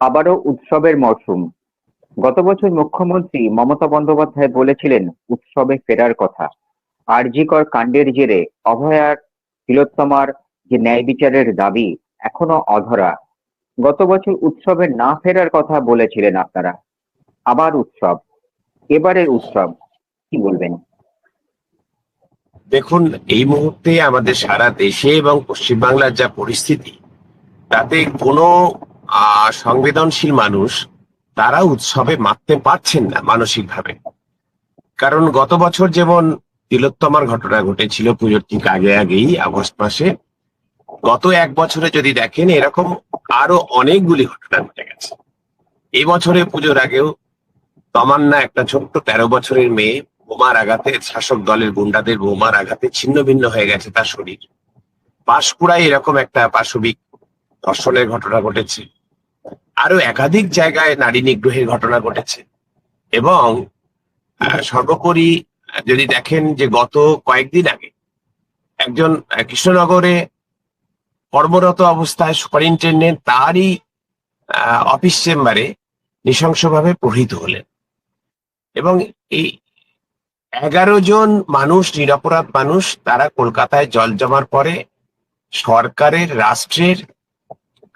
আবারও উৎসবের মরশুম গত বছর মুখ্যমন্ত্রী মমতা বন্দ্যোপাধ্যায় বলেছিলেন, উৎসবে ফেরার কথা। আরজিকর কাণ্ডের জেরে অভয়ার তিলোত্তমার যে ন্যায় বিচারের দাবি এখনও অধরা। গত বছর উৎসবে না ফেরার কথা বলেছিলেন আপনারা। আবার উৎসব। এবারের উৎসব, কি বলবেন? দেখুন, এই মুহূর্তে আমাদের সারা দেশে এবং পশ্চিমবাংলার যা পরিস্থিতি, তাতে কোনো সংবেদনশীল মানুষ, তারা উৎসবে মারতে পারছেন না মানসিকভাবে। কারণ গত বছর যেমন তিলোত্তমার ঘটনা ঘটেছিল পুজোর ঠিক আগে আগেই, আগস্ট মাসে, গত এক বছরে যদি দেখেন, এরকম আরও অনেকগুলি ঘটনা ঘটে গেছে। এই বছরে পুজোর আগেও তমান্না একটা ছোট্ট তেরো বছরের মেয়ে বোমার আঘাতে, শাসক দলের গুন্ডাদের বোমার আঘাতে ছিন্ন ভিন্ন হয়ে গেছে তার শরীর। পাঁশকুড়ায় এরকম একটা পাশবিক ধর্ষণের ঘটনা ঘটেছে। আরও একাধিক জায়গায় নারী নিগ্রহের ঘটনা ঘটেছে। এবং সর্বোপরি, যদি দেখেন যে গত কয়েকদিন আগে একজন কৃষ্ণনগরে কর্মরত অবস্থায় সুপারিনটেন্ডেন্ট তারই অফিস চেম্বারে নৃশংসভাবে প্রহৃত হলেন। এবং এই এগারো জন মানুষ, নিরপরাধ মানুষ, তারা কলকাতায় জল জমার পরে সরকারের, রাষ্ট্রের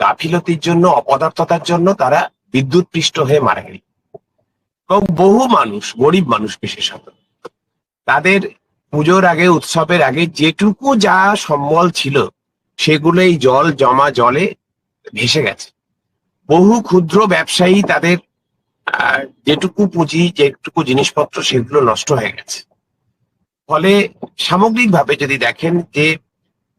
গাফিলতির জন্য, অপদার্থতার জন্য তারা বিদ্যুৎ পৃষ্ঠ হয়ে মারা গেল। এবং বহু মানুষ, গরিব মানুষ বিশেষত, তাদের পুজোর আগে, উৎসবের আগে যেটুকু যা সম্বল ছিল সেগুলো এই জল, জমা জলে ভেসে গেছে। বহু ক্ষুদ্র ব্যবসায়ী তাদের যেটুকু পুঁজি, যেটুকু জিনিসপত্র, সেগুলো নষ্ট হয়ে গেছে। ফলে সামগ্রিকভাবে যদি দেখেন যে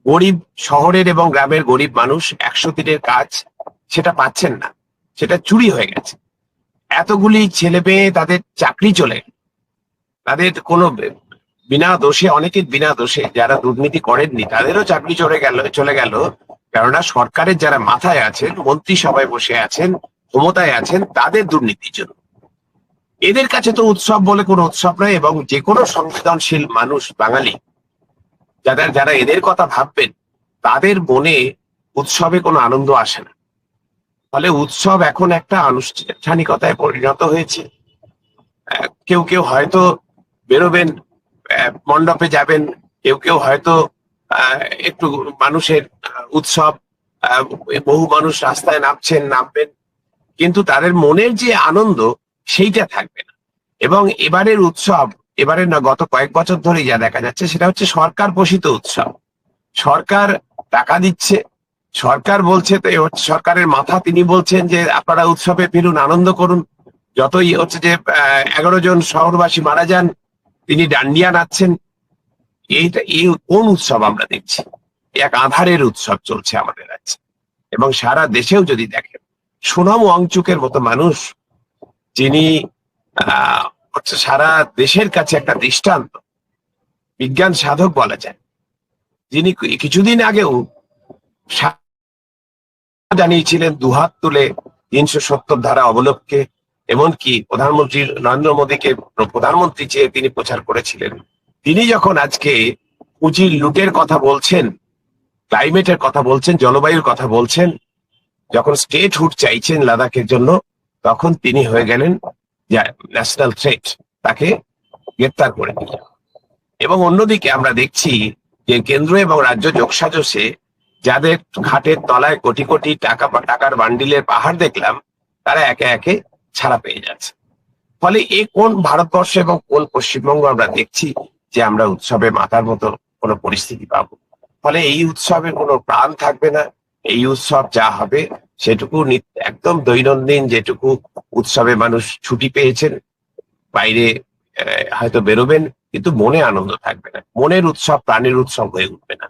গরিব শহরের এবং গ্রামের গরিব মানুষ একশো দিনের কাজ সেটা পাচ্ছেন না। সেটা চুরি হয়ে গেছে। এতগুলি ছেলে মেয়ে তাদের চাকরি চলে। তাদের কোনো বিনা দোষে অনেকে বিনা দোষে যারা দুর্নীতি করেননি, তাদেরও চাকরি চলে গেল চলে গেল। কেননা সরকারের যারা মাথায় আছেন মন্ত্রিসভায় বসে আছেন, ক্ষমতায় আছেন, তাদের দুর্নীতির জন্য। এদের কাছে তো উৎসব বলে কোনো উৎসব নয় এবং যে কোনো সংবেদনশীল মানুষ, বাঙালি যারা যারা এদের কথা ভাববেন, তাদের মনে উৎসবে কোনো আনন্দ আসে না। ফলে উৎসব এখন একটা আনুষ্ঠানিকতায় পরিণত হয়েছে। কেউ কেউ হয়তো বেরোবেন মণ্ডপে যাবেন, কেউ কেউ হয়তো একটু মানুষের উৎসব বহু মানুষ রাস্তায় নামছেন, নামবেন। কিন্তু তাদের মনের যে আনন্দ, সেইটা থাকবে না। এবং এবারের উৎসব এবারে না গত কয়েক বছর ধরে যা দেখা যাচ্ছে সেটা হচ্ছে সরকার পোষিত উৎসব। সরকার টাকা দিচ্ছে, সরকার বলছে তো সরকারের মাথা, তিনি বলছেন যে আপনারা উৎসবে ফিরুন, আনন্দ করুন। যতই হচ্ছে যে এগারো জন শহরবাসী মারা যান, তিনি ডান্ডিয়া নাচছেন। এইটা, এই কোন উৎসব আমরা দেখছি? এক আধারের উৎসব চলছে আমাদের রাজ্যে। এবং সারা দেশেও যদি দেখেন, সুনাম ওয়াংচুকের মতো মানুষ, যিনি, আহ হচ্ছে সারা দেশের কাছে একটা দৃষ্টান্ত। বিজ্ঞান সাধক বলা যায়। যিনি কিছুদিন আগেও জানিয়েছিলেন দুহাত তুলে তিনশো সত্তর ধারা অবলম্বকে এমনকি প্রধানমন্ত্রী নরেন্দ্র মোদীকে প্রধানমন্ত্রী চেয়ে তিনি প্রচার করেছিলেন। তিনি যখন আজকে পুঁজির লুটের কথা বলছেন, ক্লাইমেটের কথা বলছেন, জলবায়ুর কথা বলছেন, যখন স্টেট হুড চাইছেন লাদাখের জন্য, তখন তিনি হয়ে গেলেন ন্যাশনাল থ্রেট তাকে গ্রেপ্তার করে দিল। এবং অন্যদিকে আমরা দেখছি যে কেন্দ্র এবং রাজ্য যোগসাজসে যাদের ঘাটের তলায় কোটি কোটি টাকা, টাকার বান্ডিলের পাহাড় দেখলাম, তারা একে একে ছাড়া পেয়ে যাচ্ছে। ফলে এ কোন ভারতবর্ষ এবং কোন পশ্চিমবঙ্গ আমরা দেখছি যে আমরা উৎসবে মাতার মতো কোনো পরিস্থিতি পাবো? ফলে এই উৎসবের কোনো প্রাণ থাকবে না, এই উৎসব যা হবে সেটুকু একদম দৈনন্দিন যেটুকু উৎসবে মানুষ ছুটি পেয়েছেন, বাইরে হয়তো বেরোবেন, কিন্তু মনে আনন্দ থাকবে না। মনের উৎসব, প্রাণের উৎসব হয়ে উঠবে না।